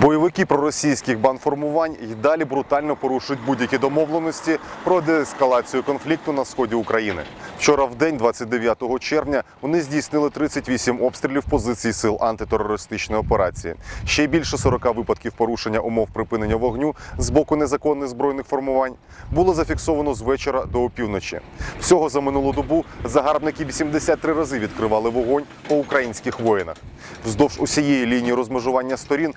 Бойовики проросійських бандформувань і далі брутально порушують будь-які домовленості про деескалацію конфлікту на сході України. Вчора в день, 29 червня, вони здійснили 38 обстрілів позицій сил антитерористичної операції. Ще більше 40 випадків порушення умов припинення вогню з боку незаконних збройних формувань було зафіксовано з вечора до опівночі. Всього за минулу добу загарбники 83 рази відкривали вогонь по українських воїнах. Вздовж усієї лінії розмежування сторін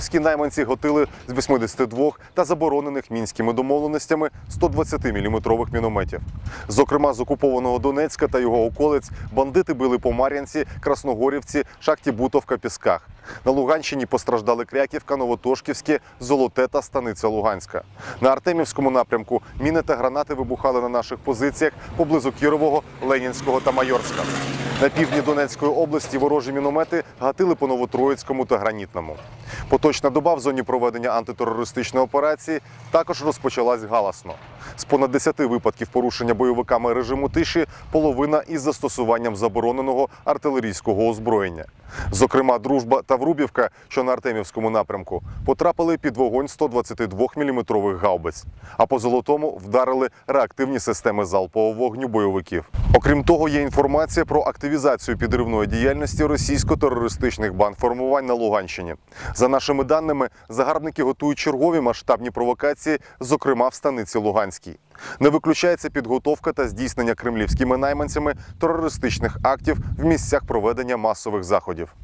кремлівські найманці готили з 82 та заборонених мінськими домовленостями 120-мм мінометів. Зокрема, з окупованого Донецька та його околиць бандити били по Мар'янці, Красногорівці, Шахті Бутовка, Пісках. На Луганщині постраждали Кряківка, Новотошківське, Золоте та Станиця Луганська. На Артемівському напрямку міни та гранати вибухали на наших позиціях поблизу Кірового, Ленінського та Майорська. На півдні Донецької області ворожі міномети гатили по Новотроїцькому та Гранітному. Поточна доба в зоні проведення антитерористичної операції також розпочалась галасно. З понад 10 випадків порушення бойовиками режиму тиші половина із застосуванням забороненого артилерійського озброєння. Зокрема, дружба та Врубівка, що на Артемівському напрямку, потрапили під вогонь 122-мм гаубиць, а по золотому вдарили реактивні системи залпового вогню бойовиків. Окрім того, є інформація про активізацію підривної діяльності російсько-терористичних бандформувань на Луганщині. За нашими даними, загарбники готують чергові масштабні провокації, зокрема в станиці Луганській. Не виключається підготовка та здійснення кремлівськими найманцями терористичних актів в місцях проведення масових заходів.